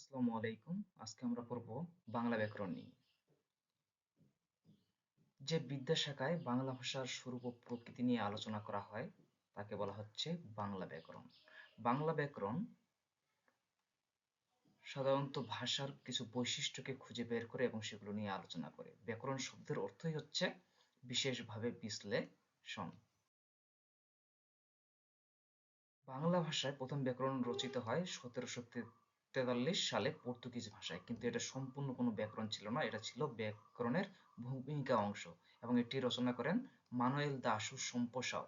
আসসালামু আলাইকুম। আজকে আমরা পড়ব বাংলা ব্যাকরণ নিয়ে। যে বিদ্যাশাখায় বাংলা ভাষার স্বরূপ ও প্রকৃতি নিয়ে আলোচনা করা হয়, তাকে বলা হচ্ছে বাংলা ব্যাকরণ। বাংলা ব্যাকরণ সাধারণত ভাষার কিছু বৈশিষ্ট্যকে খুঁজে বের করে এবং সেগুলো নিয়ে আলোচনা করে। ব্যাকরণ শব্দের অর্থই হচ্ছে বিশেষভাবে বিশ্লেষণ। বাংলা ভাষায় প্রথম ব্যাকরণ রচিত হয় সতেরোশো তেতাল্লিশ সালে পর্তুগিজ ভাষায়। কিন্তু এটা সম্পূর্ণ কোনো ব্যাকরণ ছিল না, এটা ছিল ব্যাকরণের ভূমিকা অংশ এবং এটি রচনা করেন মানুয়েল দাশু সম্পসাও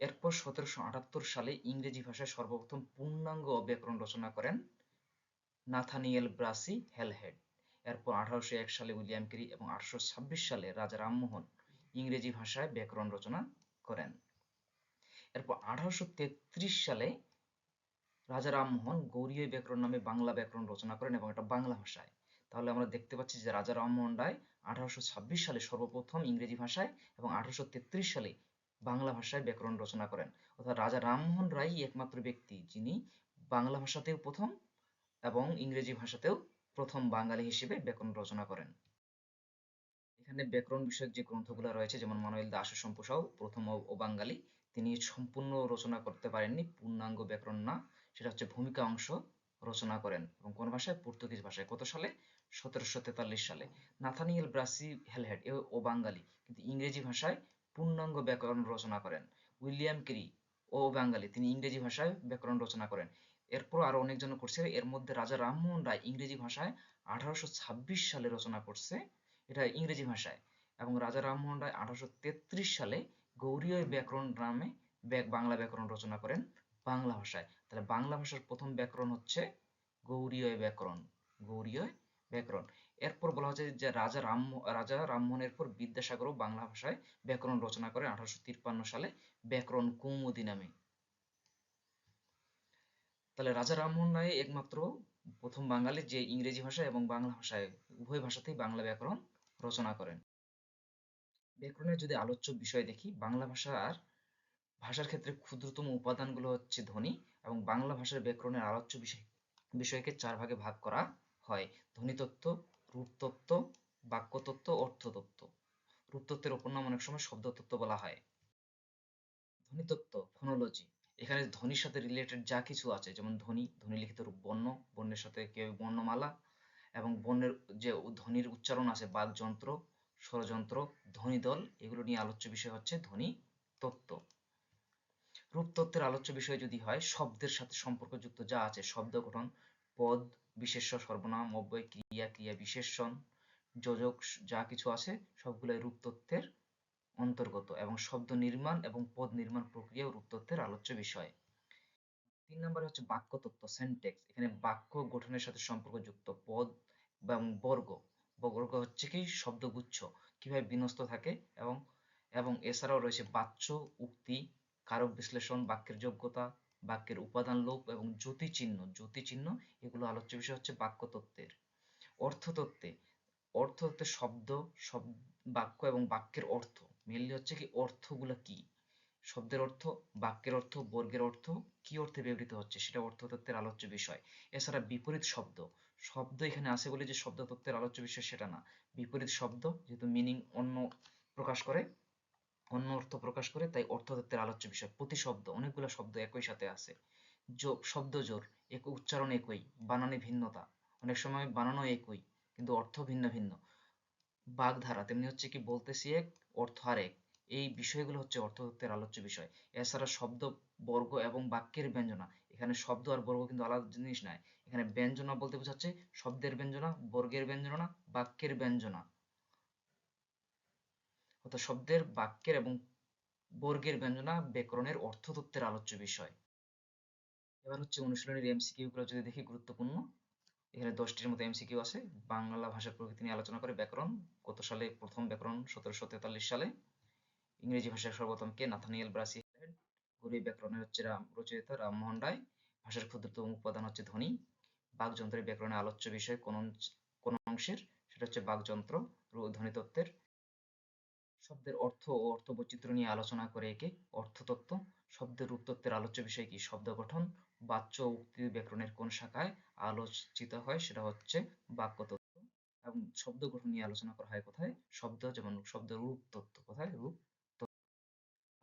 এরপর সতেরোশো আটাত্তর সালে ইংরেজি ভাষায় সর্বপ্রথম পূর্ণাঙ্গ ব্যাকরণ রচনা করেন নাথানিয়েল ব্রাসি হেলহেড। এরপর আঠারোশো এক সালে উইলিয়াম কেরি এবং আঠারোশো ছাব্বিশ সালে রাজা রামমোহন ইংরেজি ভাষায় ব্যাকরণ রচনা করেন। এরপর আঠারোশো তেত্রিশ সালে রাজা রামমোহন গৌরীয় ব্যাকরণ নামে বাংলা ব্যাকরণ রচনা করেন এবং এটা বাংলা ভাষায়। তাহলে আমরা দেখতে পাচ্ছি যে রাজা রামমোহন রায় আঠারোশো ছাব্বিশ সালে সর্বপ্রথম ইংরেজি ভাষায় এবং আঠারোশো তেত্রিশ সালে বাংলা ভাষায় ব্যাকরণ রচনা করেন। অর্থাৎ রাজা রামমোহন রায় একমাত্র ব্যক্তি যিনি বাংলা ভাষাতেও প্রথম এবং ইংরেজি ভাষাতেও প্রথম বাঙালি হিসেবে ব্যাকরণ রচনা করেন। এখানে ব্যাকরণ বিষয়ক যে গ্রন্থগুলো রয়েছে, যেমন মানুয়েল দাস সম্পসাও প্রথম ও বাঙালি তিনি সম্পূর্ণ রচনা করতে পারেননি, পূর্ণাঙ্গ ব্যাকরণ না, সেটা হচ্ছে ভূমিকা অংশ রচনা করেন। এবং কোন ভাষায়? পর্তুগিজ ভাষায়। কত সালে? সতেরোশো তেতাল্লিশ সালে। নাথানিয়েল ব্রাসি হেলহেড, এ ও বাঙালি, কিন্তু ইংরেজি ভাষায় পূর্ণাঙ্গ ব্যাকরণ রচনা করেন। উইলিয়াম কেরি, ও বাঙালি, তিনি ইংরেজি ভাষায় ব্যাকরণ রচনা করেন। এরপর আরও অনেকজন করছে। এর মধ্যে রাজা রামমোহন রায় ইংরেজি ভাষায় আঠারোশো ছাব্বিশ সালে রচনা করছে। এটা ইংরেজি ভাষায়। এবং রাজা রামমোহন রায় আঠারোশো তেত্রিশ সালে গৌরীয় ব্যাকরণ নামে বাংলা ব্যাকরণ রচনা করেন বাংলা ভাষায়। তাহলে বাংলা ভাষার প্রথম ব্যাকরণ হচ্ছে গৌরীয় ব্যাকরণ গৌরীয় ব্যাকরণ। এরপর বলা হচ্ছে যে রাজা রাম, রাজা রামমোহনের পর বিদ্যাসাগরও বাংলা ভাষায় ব্যাকরণ রচনা করে আঠারোশো সালে ব্যাকরণ কৌমুদী নামে। তাহলে রাজা রামমোহন রায় একমাত্র প্রথম বাঙালি যে ইংরেজি ভাষায় এবং বাংলা ভাষায়, উভয় ভাষাতেই বাংলা ব্যাকরণ রচনা করেন। ব্যাকরণের যদি আলোচ্য বিষয় দেখি, বাংলা ভাষার ভাষার ক্ষেত্রে ক্ষুদ্রতম উপাদানগুলো হচ্ছে ধ্বনি এবং বাংলা ভাষার ব্যাকরণের আলোচ্য বিষয়, বিষয়কে চার ভাগে ভাগ করা হয়। ধ্বনিতত্ত্ব রূপতত্ত্ব বাক্যতত্ত্ব অর্থতত্ত্ব রূপতত্ত্বের অপর নাম অনেক সময় শব্দতত্ত্ব বলা হয়। ধ্বনিতত্ত্ব ফোনোলজি এখানে ধ্বনির সাথে রিলেটেড যা কিছু আছে, যেমন ধ্বনি ধ্বনি লিখিত রূপ বর্ণ, বর্ণের সাথে কেউ বর্ণমালা এবং বর্ণের যে ধ্বনির উচ্চারণ আছে বাকযন্ত্র ষড়যন্ত্র ধ্বনিদল এগুলো নিয়ে আলোচ্য বিষয় হচ্ছে ধ্বনি তত্ত্ব। রূপতত্ত্বের আলোচ্য বিষয় যদি হয়, শব্দের সাথে সম্পর্কযুক্ত যা আছে, শব্দ গঠন, পদ, বিশেষ্য, সর্বনাম, অব্যয়, ক্রিয়া ক্রিয়া বিশেষণ যোজক, যা কিছু আছে, সবগুলোই রূপতত্ত্বের অন্তর্গত এবং শব্দ নির্মাণ এবং পদ নির্মাণ প্রক্রিয়াও রূপতত্ত্বের আলোচ্য বিষয়। তিন নম্বরে হচ্ছে বাক্য তত্ত্ব সেন্টেক্স এখানে বাক্য গঠনের সাথে সম্পর্কযুক্ত পদ এবং বর্গ। বর্গ হচ্ছে কি শব্দগুচ্ছ। কীভাবে বিন্যস্ত থাকে এবং এবং এছাড়াও রয়েছে বাচ্য, উক্তি, কারক বিশ্লেষণ, বাক্যের যোগ্যতা, বাক্যের উপাদান লোপ এবং জ্যোতি চিহ্ন জ্যোতি চিহ্ন এগুলো আলোচ্য বিষয় হচ্ছে বাক্য বাক্যতত্ত্বের। অর্থতত্ত্বে অর্থতত্ত্বের শব্দ সব বাক্য এবং বাক্যের অর্থ। মেনলি হচ্ছে কি, অর্থগুলো কি? শব্দের অর্থ, বাক্যের অর্থ, বর্গের অর্থ কি অর্থে ব্যবহৃত হচ্ছে সেটা অর্থতত্ত্বের আলোচ্য বিষয়। এছাড়া বিপরীত শব্দ শব্দ এখানে আছে বলে যে শব্দ তত্ত্বের আলোচ্য বিষয় সেটা না। বিপরীত শব্দ যেহেতু মিনিং অন্য প্রকাশ করে, অন্য অর্থ প্রকাশ করে, তাই অর্থতত্ত্বের আলোচ্য বিষয়। প্রতিশব্দ অনেকগুলো শব্দ একই সাথে আছে। শব্দ জোর, এক উচ্চারণ একই, বানানে ভিন্নতা। অনেক সময় বানানো একই, কিন্তু অর্থ ভিন্ন ভিন্ন। বাগধারা, তেমনি হচ্ছে কি বলতেছি এক, অর্থ আর এক এই বিষয়গুলো হচ্ছে অর্থতত্ত্বের আলোচ্য বিষয়। এছাড়া শব্দ, বর্গ এবং বাক্যের ব্যঞ্জনা। এখানে শব্দ আর বর্গ কিন্তু আলাদা জিনিস নয়। এখানে ব্যঞ্জনা বলতে বোঝাচ্ছে শব্দের ব্যঞ্জনা, বর্গের ব্যঞ্জনা, বাক্যের ব্যঞ্জনা। অর্থাৎ শব্দের, বাক্যের এবং বর্গের ব্যঞ্জনা ব্যাকরণের অর্থতত্ত্বের আলোচ্য বিষয়। এবার হচ্ছে অনুশীলনের এমসিকিউ গুলো যদি দেখি গুরুত্বপূর্ণ। এখানে দশটির মতো এমসিকিউ আছে। বাংলা ভাষার প্রকৃতি নিয়ে আলোচনা করে ব্যাকরণ, কত সালে প্রথম ব্যাকরণ? সতেরোশো তেতাল্লিশ সালে। ইংরেজি ভাষার সর্বপ্রথম কে? Nathaniel Brassey. গরিব ব্যাকরণের হচ্ছে রাম রচয়িতা রামমোহন রায়। ভাষার ক্ষুদ্রতম উপাদান হচ্ছে ধ্বনি। বাকযন্ত্রের ব্যাকরণের আলোচ্য বিষয় কোন কোন অংশের? সেটা হচ্ছে বাকযন্ত্র ধ্বনিতত্ত্বের। শব্দের অর্থ ও অর্থ বৈচিত্র্য নিয়ে আলোচনা করে একে অর্থতত্ত্ব। শব্দের রূপতত্ত্বের আলোচ্য বিষয় কি? শব্দ গঠন, বাচ্য উক্তি ব্যাকরণের কোন শাখায় আলোচিত হয়? সেটা হচ্ছে বাক্যতত্ত্ব। এবং শব্দ গঠন নিয়ে আলোচনা করা হয় কোথায়? শব্দ, যেমন শব্দ রূপ তত্ত্ব কোথায়? রূপ